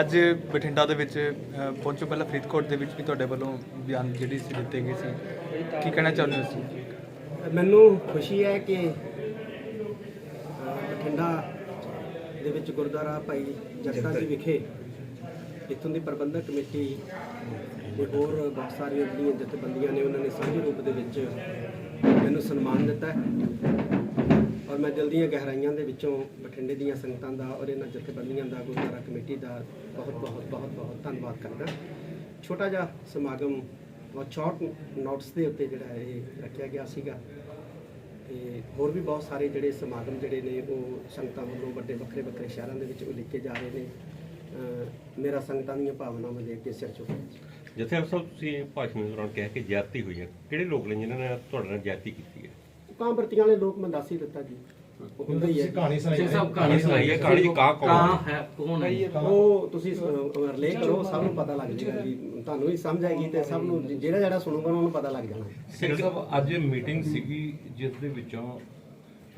ਅੱਜ ਬਠਿੰਡਾ ਦੇ ਵਿੱਚ ਅ, ਪਹੁੰਚੋ ਪਹਿਲਾਂ ਫਰੀਦਕੋਟ ਦੇ ਵਿੱਚ ਵੀ ਤੁਹਾਡੇ ਵੱਲੋਂ ਬਿਆਨ ਜਿਹੜੀ ਸੀ ਦਿੱਤੇ ਗਏ ਸੀ। ਕੀ ਕਹਿਣਾ ਚਾਹੁੰਦੇ ਹੋ ਤੁਸੀਂ? ਮੈਨੂੰ ਖੁਸ਼ੀ ਹੈ ਕਿ ਅ, ਬਠਿੰਡਾ ਦੇ ਵਿੱਚ ਗੁਰਦੁਆਰਾ ਭਾਈ ਜਗਤਾ ਜੀ ਵਿਖੇ ਇੱਥੋਂ ਦੀ ਪ੍ਰਬੰਧਕ ਕਮੇਟੀ ਤੇ ਹੋਰ ਬਹੁਤ ਸਾਰੀਆਂ ਜਿਹੜੀਆਂ ਜਥੇਬੰਦੀਆਂ ਨੇ ਉਹਨਾਂ ਨੇ ਸਾਂਝੇ ਰੂਪ ਦੇ ਵਿੱਚ ਮੈਨੂੰ ਸਨਮਾਨ ਦਿੱਤਾ ਹੈ। ਦਿਲ ਦੀਆਂ ਗਹਿਰਾਈਆਂ ਦੇ ਵਿੱਚੋਂ ਬਠਿੰਡੇ ਦੀਆਂ ਸੰਗਤਾਂ ਦਾ ਔਰ ਇਹਨਾਂ ਜਥੇਬੰਦੀਆਂ ਦਾ ਗੁਰਦੁਆਰਾ ਕਮੇਟੀ ਦਾ ਬਹੁਤ ਬਹੁਤ ਬਹੁਤ ਬਹੁਤ ਧੰਨਵਾਦ ਕਰਦਾ। ਛੋਟਾ ਜਿਹਾ ਸਮਾਗਮ ਬਹੁਤ ਸ਼ਾਰਟ ਨੋਟਸ ਦੇ ਉੱਤੇ ਜਿਹੜਾ ਇਹ ਰੱਖਿਆ ਗਿਆ ਸੀਗਾ। ਤੇ ਹੋਰ ਵੀ ਬਹੁਤ ਸਾਰੇ ਜਿਹੜੇ ਸਮਾਗਮ ਜਿਹੜੇ ਨੇ ਉਹ ਸੰਗਤਾਂ ਵੱਲੋਂ ਵੱਡੇ ਵੱਖਰੇ ਵੱਖਰੇ ਸ਼ਹਿਰਾਂ ਦੇ ਵਿੱਚ ਉਲੀਕੇ ਜਾ ਰਹੇ ਨੇ। ਮੇਰਾ ਸੰਗਤਾਂ ਦੀਆਂ ਭਾਵਨਾਵਾਂ ਦੇਖ ਕੇ ਸਿਰ ਝੁਕਿਆ ਜਿੱਥੇ ਸਾਹਿਬ ਤੁਸੀਂ ਭਾਸ਼ਣ ਦੇ ਦੌਰਾਨ ਕਿਹਾ ਕਿ ਜ਼ਿਆਦਤੀ ਹੋਈ ਹੈ। ਕਿਹੜੇ ਲੋਕ ਨੇ ਜਿਨ੍ਹਾਂ ਨੇ ਤੁਹਾਡੇ ਨਾਲ ਜ਼ਿਆਦਤੀ ਕੀਤੀ ਹੈ? ਕਾਂਵਰਤੀਆਂ ਵਾਲੇ ਲੋਕ ਮੈਂ ਦੱਸ ਹੀ ਦਿੱਤਾ ਜੀ। ਉਹ ਹੁੰਦਾ ਹੀ। ਹੈ ਕਹਾਣੀ ਸੁਣਾਈ ਸਿੰਘ ਸਾਹਿਬ ਕਹਾਣੀ ਸੁਣਾਈ ਹੈ। ਕਹਾਣੀ ਕਾਂ ਕੌਣ ਕਾਂ ਹੈ? ਕੌਣ ਹੈ? ਉਹ ਤੁਸੀਂ ਰਿਲੇ ਕਰੋ ਸਭ ਨੂੰ ਪਤਾ ਲੱਗ ਜਾਏਗਾ ਜੀ। ਤੁਹਾਨੂੰ ਵੀ ਸਮਝ ਆਏਗੀ ਤੇ ਸਭ ਨੂੰ ਜਿਹੜਾ ਜਿਹੜਾ ਸੁਣੂਗਾ ਉਹਨੂੰ ਪਤਾ ਲੱਗ ਜਾਣਾ। ਸਿੰਘ ਸਾਹਿਬ ਅੱਜ ਮੀਟਿੰਗ ਸੀਗੀ ਜਿਸ ਦੇ ਵਿੱਚੋਂ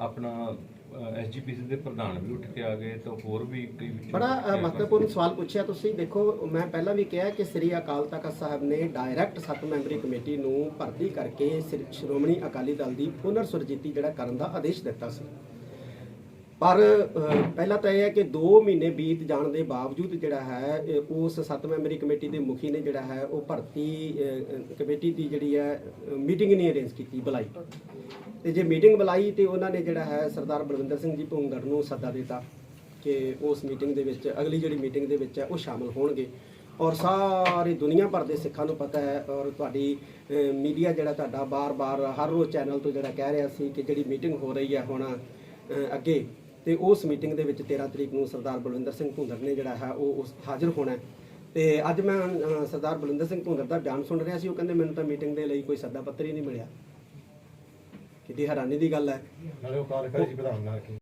ਆਪਣਾ ਐਸਜੀਪੀਸੀ ਦੇ ਪ੍ਰਧਾਨ ਵੀ ਉੱਠ ਕੇ ਆ ਗਏ ਤਾਂ ਹੋਰ ਵੀ ਕਈ ਬੜਾ। ਮਹੱਤਵਪੂਰਨ ਸਵਾਲ ਪੁੱਛਿਆ ਤੁਸੀਂ ਦੇਖੋ ਮੈਂ ਪਹਿਲਾਂ ਵੀ ਕਿਹਾ ਕਿ ਸ੍ਰੀ ਅਕਾਲ ਤਖਤ ਸਾਹਿਬ ਨੇ ਡਾਇਰੈਕਟ ਸੱਤ ਮੈਂਬਰੀ ਕਮੇਟੀ ਨੂੰ ਭਰਤੀ ਕਰਕੇ ਸ੍ਰੀ- ਸ਼੍ਰੋਮਣੀ ਅਕਾਲੀ ਦਲ ਦੀ ਪੁਨਰ ਸੁਰਜੀਤੀ ਜਿਹੜਾ ਕਰਨ ਦਾ ਆਦੇਸ਼ ਦਿੱਤਾ ਸੀ ਪਰ ਪਹਿਲਾਂ ਤਾਂ ਇਹ ਹੈ ਕਿ 2 ਮਹੀਨੇ ਬੀਤ ਜਾਣ ਦੇ ਬਾਵਜੂਦ ਜਿਹੜਾ ਹੈ ਉਸ ਸੱਤ ਮੈਂਬਰੀ ਕਮੇਟੀ ਦੇ ਮੁਖੀ ਨੇ ਜਿਹੜਾ ਹੈ, ਉਹ ਭਰਤੀ ਕਮੇਟੀ ਦੀ ਜਿਹੜੀ ਹੈ ਮੀਟਿੰਗ ਨਹੀਂ ਅਰੇਂਜ ਕੀਤੀ, ਬੁਲਾਈ। ਤੇ ਜੇ ਮੀਟਿੰਗ ਬੁਲਾਈ ਤੇ ਉਹਨਾਂ ਨੇ ਜਿਹੜਾ ਹੈ, ਸਰਦਾਰ ਬਲਵਿੰਦਰ ਸਿੰਘ ਜੀ ਭੁੰਗੜ ਨੂੰ ਸੱਦਾ ਦਿੱਤਾ ਕਿ ਉਸ ਮੀਟਿੰਗ ਦੇ ਵਿੱਚ, ਅਗਲੀ ਜਿਹੜੀ ਮੀਟਿੰਗ ਦੇ ਵਿੱਚ ਹੈ, ਉਹ ਸ਼ਾਮਲ ਹੋਣਗੇ। ਔਰ ਸਾਰੀ ਦੁਨੀਆ ਭਰ ਦੇ ਸਿੱਖਾਂ ਨੂੰ ਪਤਾ ਹੈ, ਔਰ ਤੁਹਾਡੀ ਮੀਡੀਆ ਜਿਹੜਾ ਤੁਹਾਡਾ ਬਾਰ-ਬਾਰ, ਹਰ ਰੋਜ਼ ਚੈਨਲ ਤੋਂ ਜਿਹੜਾ ਕਹਿ ਰਿਹਾ ਸੀ ਕਿ ਜਿਹੜੀ ਮੀਟਿੰਗ ਹੋ ਰਹੀ ਹੈ ਹੁਣ ਅੱਗੇ ਤੇ ਉਸ ਮੀਟਿੰਗ ਦੇ ਵਿੱਚ 13 ਤਰੀਕ ਨੂੰ ਸਰਦਾਰ ਬਲਵਿੰਦਰ ਸਿੰਘ ਭੁੰਦੜ ਨੇ ਜਿਹੜਾ ਹੈ ਉਹ ਉਸ ਹਾਜ਼ਰ ਹੋਣਾ ਹੈ। ਤੇ ਅੱਜ ਮੈਂ ਅ, ਸਰਦਾਰ ਬਲਵਿੰਦਰ ਸਿੰਘ ਭੁੰਦੜ ਦਾ ਬਿਆਨ ਸੁਣ ਰਿਹਾ ਸੀ ਉਹ ਕਹਿੰਦੇ ਮੈਨੂੰ ਤਾਂ ਮੀਟਿੰਗ ਦੇ ਲਈ ਕੋਈ ਸੱਦਾ ਪੱਤਰ ਹੀ ਨਹੀਂ ਮਿਲਿਆ। ਕਿਤੇ ਹੈਰਾਨੀ ਦੀ ਗੱਲ ਹੈ। ਨਾਲੇ ਉਹ ਕਾਰਜਕਾਰੀ ਪ੍ਰਧਾਨ ਨਾਲ ਕੀ